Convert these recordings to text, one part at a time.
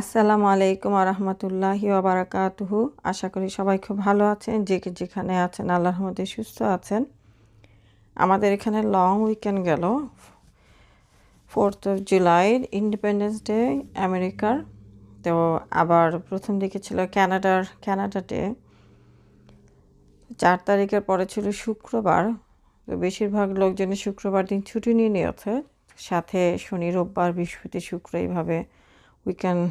আসসালামু আলাইকুম আরহামতুল্লাহি ওবরাকাতুহু আশা করি সবাই খুব ভালো আছেন, যে যেখানে আছেন, আল্লাহর মধ্যে সুস্থ আছেন। আমাদের এখানে লং উইকেন্ড গেল fourth of July Independence Day আমেরিকার। তো আবার প্রথম দিকে ছিল ক্যানাডার ক্যানাডা ডে চার তারিখের পরে ছিল শুক্রবার, তো বেশিরভাগ লোকজনের শুক্রবার দিন ছুটি নিয়ে নিয়েছে। সাথে শনি, রোববার, বৃহস্পতি, শুক্র এইভাবে উইকেন্ড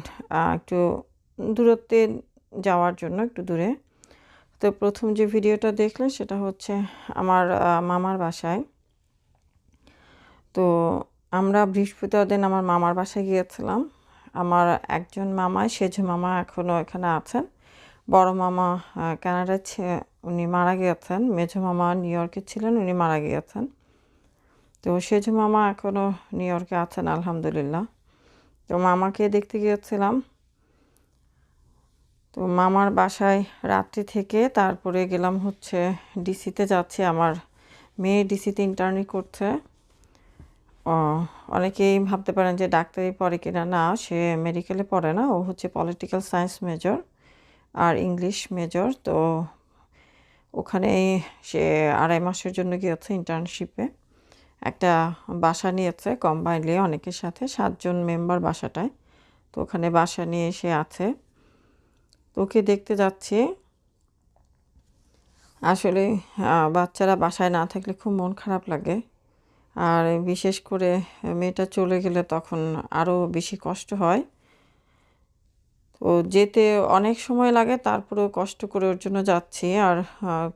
একটু দূরত্বে যাওয়ার জন্য একটু দূরে। তো প্রথম যে ভিডিওটা দেখলে সেটা হচ্ছে আমার মামার বাসায়। তো আমরা বৃহস্পতিবার দিন আমার মামার বাসায় গিয়েছিলাম। আমার একজন মামা, সেজ মামা এখনও এখানে আছেন। বড় মামা কানাডায় উনি মারা গিয়েছেন। মেঝো মামা নিউ ইয়র্কে ছিলেন, উনি মারা গিয়েছেন। তো সেজ মামা এখনও নিউ ইয়র্কে আছেন, আলহামদুলিল্লাহ। তো মামাকে দেখতে গিয়েছিলাম। তো মামার বাসায় রাত্রি থেকে তারপরে গেলাম হচ্ছে ডিসিতে যাচ্ছি। আমার মেয়ে ডিসিতে ইন্টার্নি করছে। অনেকেই ভাবতে পারেন যে ডাক্তারি পড়ে কিনা। না, সে মেডিকেলে পড়ে না। ও হচ্ছে পলিটিক্যাল সায়েন্স মেজর আর ইংলিশ মেজর তো ওখানে সে আড়াই মাসের জন্য গিয়েছে ইন্টার্নশিপে একটা বাসা নিয়েছে কম্বাইনলি অনেকের সাথে, সাতজন মেম্বার বাসাটায়। তো ওখানে বাসা নিয়ে এসে আছে। তো ওকে দেখতে যাচ্ছি। আসলে বাচ্চারা বাসায় না থাকলে খুব মন খারাপ লাগে। আর বিশেষ করে মেয়েটা চলে গেলে তখন আরও বেশি কষ্ট হয়। তো যেতে অনেক সময় লাগে, তারপরেও কষ্ট করে ওর জন্য যাচ্ছি। আর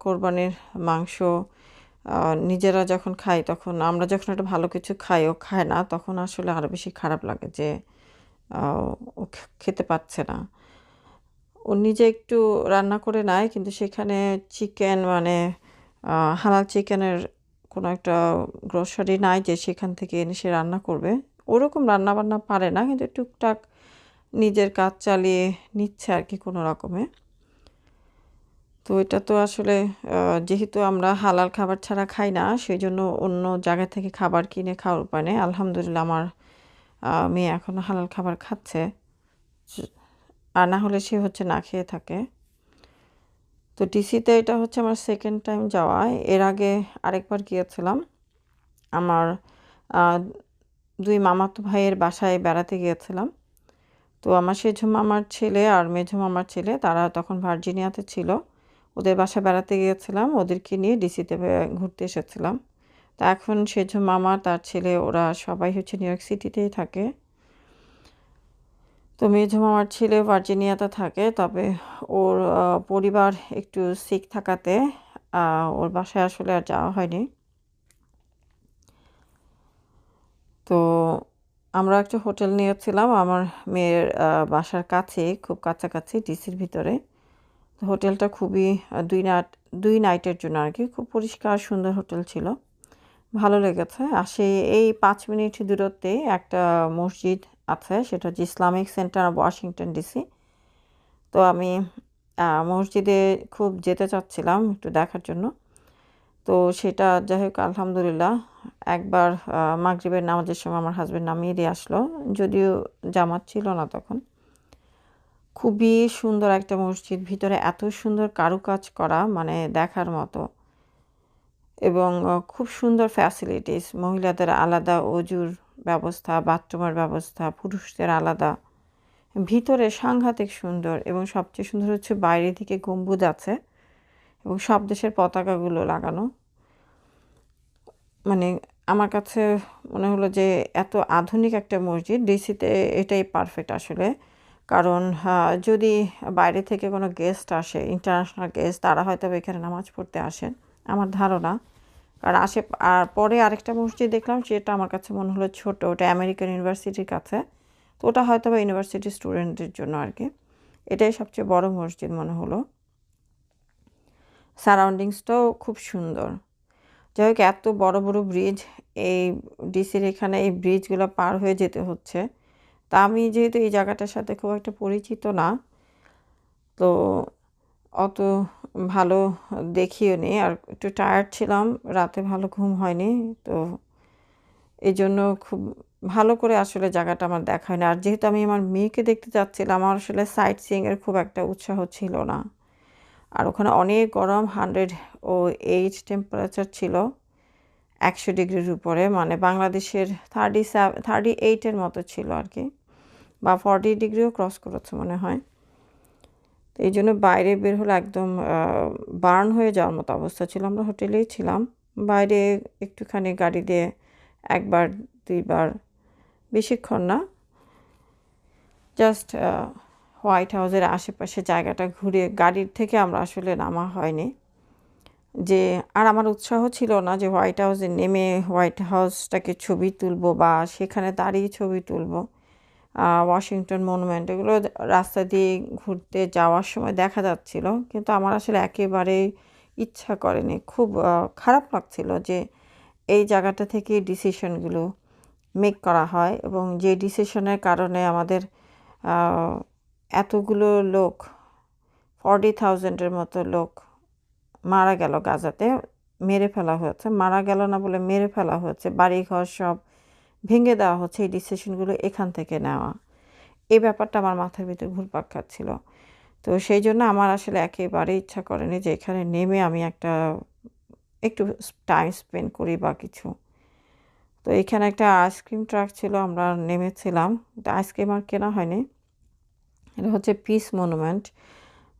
কোরবানির মাংস নিজেরা যখন খাই তখন আমরা যখন একটা ভালো কিছু খাই, ও খায় না, তখন আসলে আরও বেশি খারাপ লাগে যে ও খেতে পাচ্ছে না। ও নিজে একটু রান্না করে নেয়, কিন্তু সেখানে চিকেন মানে হালাল চিকেনের কোনো একটা গ্রসারি নাই যে সেখান থেকে এনে সে রান্না করবে। ওরকম রান্না বান্না পারে না, কিন্তু টুকটাক নিজের কাজ চালিয়ে নিচ্ছে আর কি কোনো রকমে। তো এটা তো আসলে যেহেতু আমরা হালাল খাবার ছাড়া খাই না সেই জন্য অন্য জায়গা থেকে খাবার কিনে খাওয়ার উপায় নেই। আলহামদুলিল্লাহ আমার মেয়ে এখনও হালাল খাবার খাচ্ছে। আর না হলে সে হচ্ছে না খেয়ে থাকে। তো ডিসিতে এটা হচ্ছে আমার সেকেন্ড টাইম যাওয়া। এর আগে আরেকবার গিয়েছিলাম। আমার দুই মামাতো ভাইয়ের বাসায় বেড়াতে গিয়েছিলাম। তো আমার সেঝো মামার ছেলে আর মেঝো মামার ছেলে, তারা তখন ভার্জিনিয়াতে ছিল। ওদের বাসা বেড়াতে গিয়েছিলাম, ওদেরকে নিয়ে ডিসিতে ঘুরতে এসেছিলাম। তা এখন সেজো মামা, তার ছেলে, ওরা সবাই হচ্ছে নিউ ইয়র্ক সিটিতেই থাকে। তো মেঝো মামার ছেলে ভার্জিনিয়াতে থাকে, তবে ওর পরিবার একটু সিক থাকাতে ওর বাসায় আসলে আর যাওয়া হয়নি। তো আমরা একটা হোটেল নিয়েছিলাম, আমার মেয়ের বাসার কাছে খুব কাছাকাছি ডিসির ভিতরে। হোটেলটা খুবই দুই নাইট দুই নাইটের জন্য আর কি। খুব পরিষ্কার, সুন্দর হোটেল ছিল। ভালো লেগেছে। আর সেই এই পাঁচ মিনিট দূরত্বে একটা মসজিদ আছে, সেটা হচ্ছে Islamic centre of Washington DC. তো আমি মসজিদে খুব যেতে চাচ্ছিলাম একটু দেখার জন্য। তো সেটা যাই হোক, আলহামদুলিল্লাহ। একবার মাগরীবের নামাজের সময় আমার হাজব্যান্ড নামিয়ে দিয়ে আসলো। যদিও জামাত ছিল না তখন। খুবই সুন্দর একটা মসজিদ। ভিতরে এত সুন্দর কারুকাজ করা মানে দেখার মতো। এবং খুব সুন্দর ফ্যাসিলিটিস মহিলাদের আলাদা অজুর ব্যবস্থা, বাথরুমের ব্যবস্থা, পুরুষদের আলাদা। ভিতরে সাংঘাতিক সুন্দর এবং সবচেয়ে সুন্দর হচ্ছে বাইরে থেকে গম্বুজ আছে এবং সব দেশের পতাকাগুলো লাগানো। মানে আমার কাছে মনে হলো যে এত আধুনিক একটা মসজিদ ডিসিতে এটাই পারফেক্ট আসলে। কারণ যদি বাইরে থেকে কোনো গেস্ট আসে ইন্টারন্যাশনাল গেস্ট তারা হয়তো এখানে নামাজ পড়তে আসেন। আমার ধারণা, কারণ আসে, আর পরে আরেকটা মসজিদ দেখলাম সেটা আমার কাছে মনে হলো ছোট, ওটা আমেরিকান ইউনিভার্সিটির কাছে। তো ওটা হয়তো বা ইউনিভার্সিটি স্টুডেন্টদের জন্য আর কি। এটাই সবচেয়ে বড় মসজিদ মনে হলো। সারাউন্ডিংসটাও খুব সুন্দর। যাই হোক, এত বড় বড় ব্রিজ এই ডিসির এখানে এই ব্রিজগুলো পার হয়ে যেতে হচ্ছে। তা আমি যেহেতু এই জায়গাটার সাথে খুব একটা পরিচিত না, তো অত ভালো দেখিও নি। আর একটু টায়ার্ড ছিলাম, রাতে ভালো ঘুম হয়নি, তো এই জন্য খুব ভালো করে আসলে জায়গাটা আমার দেখা হয় না আর যেহেতু আমি আমার মেয়েকে দেখতে যাচ্ছিলাম, আমার আসলে সাইট সিইংয়ের খুব একটা উৎসাহ ছিল না। আর ওখানে অনেক গরম হান্ড্রেড ও এইট টেম্পারেচার ছিল, একশো ডিগ্রির উপরে মানে বাংলাদেশের থার্টি সেভেন থার্টি এইটের মতো ছিল আর কি। বা ফর্টি ডিগ্রিও ক্রস করেছে মনে হয়। তো এই জন্য বাইরে বের হলে একদম বার্ন হয়ে যাওয়ার মতো অবস্থা ছিল। আমরা হোটেলেই ছিলাম। বাইরে একটুখানি গাড়ি দিয়ে একবার, দুইবার বেশিক্ষণ না। জাস্ট হোয়াইট হাউসের আশেপাশে জায়গাটা ঘুরে গাড়ির থেকে আমরা আসলে নামা হয়নি। যে, আর আমার উৎসাহ ছিল না যে হোয়াইট হাউসে নেমে হোয়াইট হাউসটাকে ছবি তুলবো বা সেখানে দাঁড়িয়ে ছবি তুলবো। ওয়াশিংটন মনুমেন্ট এগুলো রাস্তা দিয়ে ঘুরতে যাওয়ার সময় দেখা যাচ্ছিল, কিন্তু আমার আসলে একেবারেই ইচ্ছা করেনি। খুব খারাপ লাগছিল যে এই জায়গাটা থেকে ডিসিশনগুলো মেক করা হয় এবং যে ডিসিশনের কারণে আমাদের এতগুলো লোক ফর্টি থাউজেন্ডের মতো লোক মারা গেল গাজাতে, মেরে ফেলা হয়েছে। মারা গেল না বলে মেরে ফেলা হয়েছে। বাড়িঘর সব ভেঙে দেওয়া হচ্ছে এই ডিসিশনগুলো এখান থেকে নেওয়া। এই ব্যাপারটা আমার মাথার ভিতরে ঘুরপাক খাচ্ছিল। তো সেই জন্য আমার আসলে একেবারে ইচ্ছা করেনি যে এখানে নেমে আমি একটা একটু টাইম স্পেন্ড করি বা কিছু। তো এখানে একটা আইসক্রিম ট্রাক ছিল, আমরা নেমেছিলাম। আইসক্রিম আর কেনা হয়নি। এটা হচ্ছে পিস মনুমেন্ট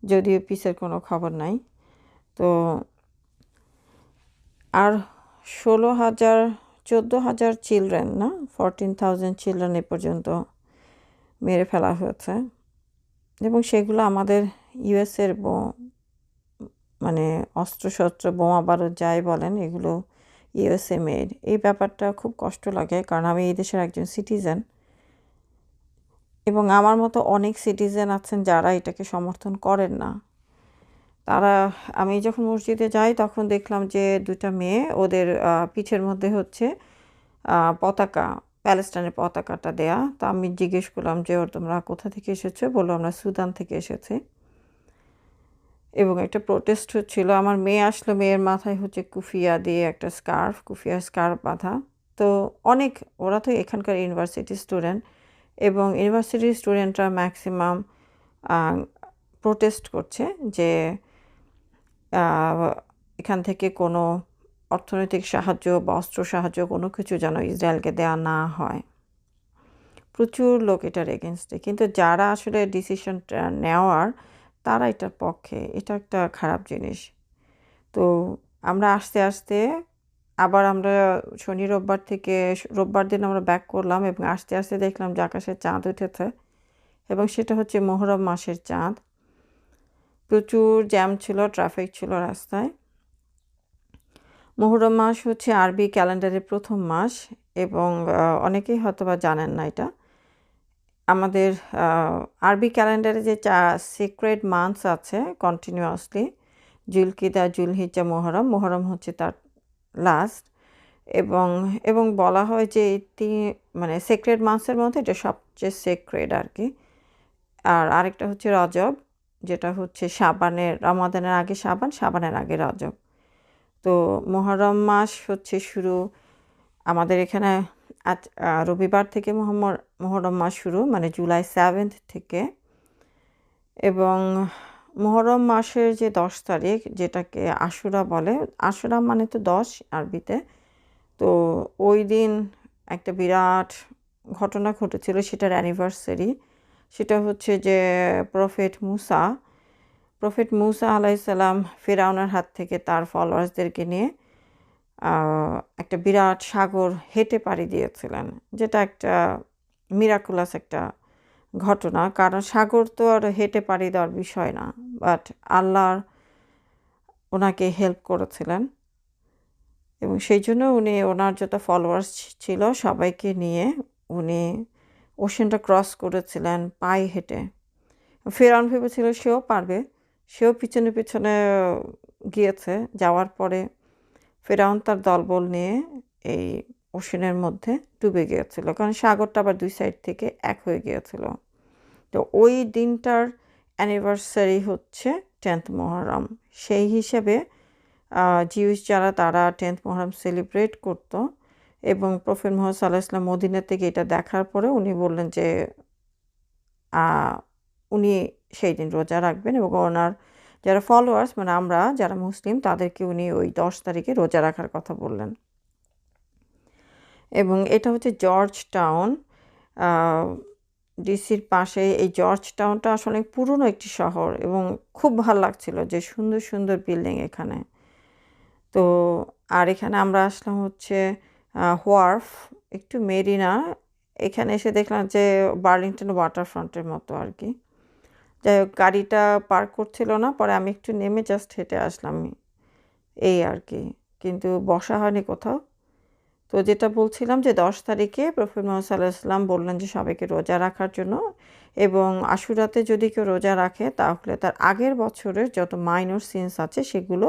যদিও পিসের কোনো খবর নাই। তো আর ষোলো হাজার চোদ্দ হাজার চিলড্রেন না? ফরটিন থাউজেন্ড চিলড্রেন এ পর্যন্ত মেরে ফেলা হয়েছে। এবং সেগুলো আমাদের ইউএসের মানে অস্ত্রশস্ত্র, বোমা বারুদ যাই বলেন, এগুলো ইউএসএ মেড এই ব্যাপারটা খুব কষ্ট লাগে, কারণ আমি এই দেশের একজন সিটিজেন এবং আমার মতো অনেক সিটিজেন আছেন যারা এটাকে সমর্থন করেন না। তারা, আমি যখন মসজিদে যাই তখন দেখলাম যে দুটা মেয়ে ওদের পিঠের মধ্যে হচ্ছে পতাকা, প্যালেস্টাইনের পতাকাটা দেয়া। তা আমি জিজ্ঞেস করলাম যে, ওর তোমরা কোথা থেকে এসেছ? বলল, আমরা সুদান থেকে এসেছি। এবং একটা প্রোটেস্ট হচ্ছিল। আমার মেয়ে আসলো, মেয়ের মাথায় হচ্ছে কুফিয়া দিয়ে একটা স্কার্ফ কুফিয়া স্কার্ফ বাঁধা। তো অনেক, ওরা তো এখানকার ইউনিভার্সিটি স্টুডেন্ট এবং ইউনিভার্সিটির স্টুডেন্টরা ম্যাক্সিমাম প্রোটেস্ট করছে যে এখান থেকে কোনো অর্থনৈতিক সাহায্য বা অস্ত্র সাহায্য কোনো কিছু যেন ইসরায়েলকে দেওয়া না হয়। প্রচুর লোক এটার এগেনস্টে কিন্তু যারা আসলে ডিসিশনটা নেওয়ার, তারা এটার পক্ষে। এটা একটা খারাপ জিনিস। তো আমরা আস্তে আস্তে আবার আমরা শনি রোববার থেকে, রোববার দিন আমরা ব্যাক করলাম এবং আস্তে আস্তে দেখলাম যে আকাশে চাঁদ উঠেছে এবং সেটা হচ্ছে মোহরম মাসের চাঁদ। প্রচুর জ্যাম ছিল, ট্রাফিক ছিল রাস্তায়। মোহরম মাস হচ্ছে আরবি ক্যালেন্ডারের প্রথম মাস এবং অনেকেই হয়তো বা জানেন না এটা। আমাদের আরবি ক্যালেন্ডারে যে চা, সিক্রেট মান্থস আছে কন্টিনিউয়াসলি, জুলকিদা জুলহিজা মোহরম মোহরম হচ্ছে তার লাস্ট এবং এবং বলা হয় যে এটি মানে সেক্রেট মান্থসের মধ্যে এটা সবচেয়ে সেক্রেট আর কি। আর আরেকটা হচ্ছে রজব যেটা হচ্ছে সাবানের, রমাদানের আগে সাবান, সাবানের আগে রজব। তো মহরম মাস হচ্ছে শুরু, আমাদের এখানে আজ রবিবার থেকে মহরম মাস শুরু মানে জুলাই সেভেন্থ থেকে। এবং মহরম মাসের যে দশ তারিখ, যেটাকে আশুরা বলে, আশুরা মানে তো দশ আরবিতে। তো ওই দিন একটা বিরাট ঘটনা ঘটেছিল, সেটার অ্যানিভার্সারি সেটা হচ্ছে যে প্রফেট মুসা। প্রফেট মুসা আলাইসাল্লাম ফেরাউনের হাত থেকে তার ফলোয়ার্সদেরকে নিয়ে একটা বিরাট সাগর হেঁটে পাড়ি দিয়েছিলেন, যেটা একটা মিরাকুলাস একটা ঘটনা। কারণ সাগর তো আর হেঁটে পাড়ি দেওয়ার বিষয় না বাট আল্লাহর ওনাকে হেল্প করেছিলেন। এবং সেই জন্য উনি ওনার যত ফলোয়ার্স ছিল, সবাইকে নিয়ে উনি ওশেনটা ক্রস করেছিলেন পায়ে হেঁটে। ফেরাউন ভেবেছিল সেও পারবে, সেও পিছনে পিছনে গিয়েছে। যাওয়ার পরে ফেরাউন তার দলবল নিয়ে এই ওশেনের মধ্যে ডুবে গিয়েছিল, কারণ সাগরটা আবার দুই সাইড থেকে এক হয়ে গিয়েছিল। তো ওই দিনটার অ্যানিভার্সারি হচ্ছে টেন্থ মহরম। সেই হিসেবে জিউস যারা, তারা টেন্থ মহরম সেলিব্রেট করত। এবং প্রফেট মোহাম্মদ সাল্লাহ ইসলাম মদিনা থেকে এটা দেখার পরে উনি বললেন যে উনি সেই দিন রোজা রাখবেন এবং ওনার যারা ফলোয়ার্স মানে আমরা যারা মুসলিম, তাদেরকে উনি ওই দশ তারিখে রোজা রাখার কথা বললেন। এবং এটা হচ্ছে জর্জ টাউন ডিসির পাশে এই জর্জ টাউনটা আসলে পুরনো একটি শহর এবং খুব ভালো লাগছিল যে সুন্দর সুন্দর বিল্ডিং এখানে। তো আর এখানে আমরা আসলাম হচ্ছে হোয়ার্ফ একটু মেরিনা, এখানে এসে দেখলাম যে বার্লিংটন ওয়াটার ফ্রন্টের মতো আর কি যাই হোক, গাড়িটা পার্ক করছিল না, পরে আমি একটু নেমে জাস্ট হেঁটে আসলাম এই আর কি কিন্তু বসা হয়নি কোথাও। তো যেটা বলছিলাম যে দশ তারিখে প্রফেট মোহাম্মদ বললেন যে সবাইকে রোজা রাখার জন্য এবং আশুরাতে যদি কেউ রোজা রাখে, তাহলে তার আগের বছরের যত মাইনর সিনস আছে, সেগুলো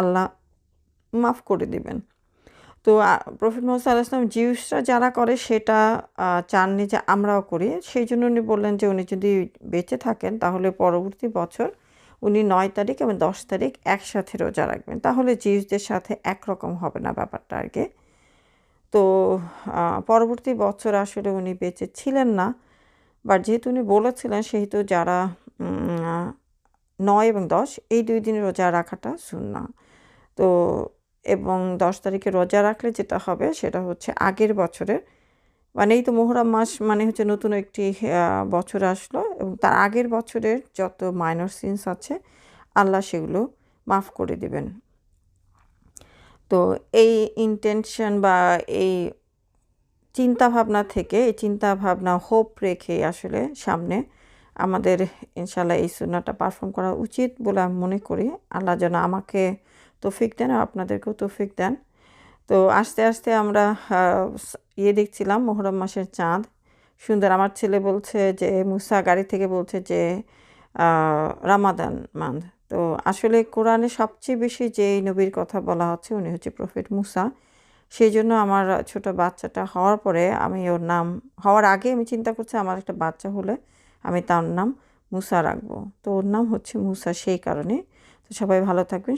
আল্লাহ মাফ করে দিবেন। তো প্রফেট মোহাম্মদ সাল্লাহ ইসলাম জিউসরা যারা করে সেটা চাননি যে আমরাও করি। সেই জন্য উনি বললেন যে উনি যদি বেঁচে থাকেন, তাহলে পরবর্তী বছর উনি নয় তারিখ এবং দশ তারিখ একসাথে রোজা রাখবেন। তাহলে জিউসদের সাথে একরকম হবে না ব্যাপারটা আর কি। তো পরবর্তী বছর আসলে উনি বেঁচে ছিলেন না। বাট যেহেতু উনি বলেছিলেন, সেহেতু যারা নয় এবং দশ, এই দুই দিন রোজা রাখাটা সুন্না তো এবং দশ তারিখে রোজা রাখলে যেটা হবে সেটা হচ্ছে আগের বছরের। মানে এই তো মোহরম মাস মানে হচ্ছে নতুন একটি বছর আসলো এবং তার আগের বছরের যত মাইনর সিনস আছে, আল্লাহ সেগুলো মাফ করে দিবেন। তো এই ইন্টেনশন বা এই চিন্তা ভাবনা থেকে, এই চিন্তা ভাবনা হোপ রেখে আসলে সামনে আমাদের ইনশাল্লাহ এই সুন্নাটা পারফর্ম করা উচিত বলে আমি মনে করি। আল্লাহ যেন আমাকে তৌফিক দেন, আপনাদেরকেও তৌফিক দেন। তো আস্তে আস্তে আমরা ইয়ে দেখছিলাম মোহরম মাসের চাঁদ। সুন্দর, আমার ছেলে বলছে যে, মুসা গাড়ি থেকে বলছে যে রামাদান মান্থ তো আসলে কোরআনে সবচেয়ে বেশি যে নবীর কথা বলা হচ্ছে, উনি হচ্ছে প্রফেট মুসা। সেই জন্য আমার ছোট বাচ্চাটা হওয়ার পরে আমি ওর নাম, হওয়ার আগে আমি চিন্তা করছি আমার একটা বাচ্চা হলে আমি তার নাম মুসা রাখব। তো ওর নাম হচ্ছে মুসা, সেই কারণে। তো সবাই ভালো থাকবেন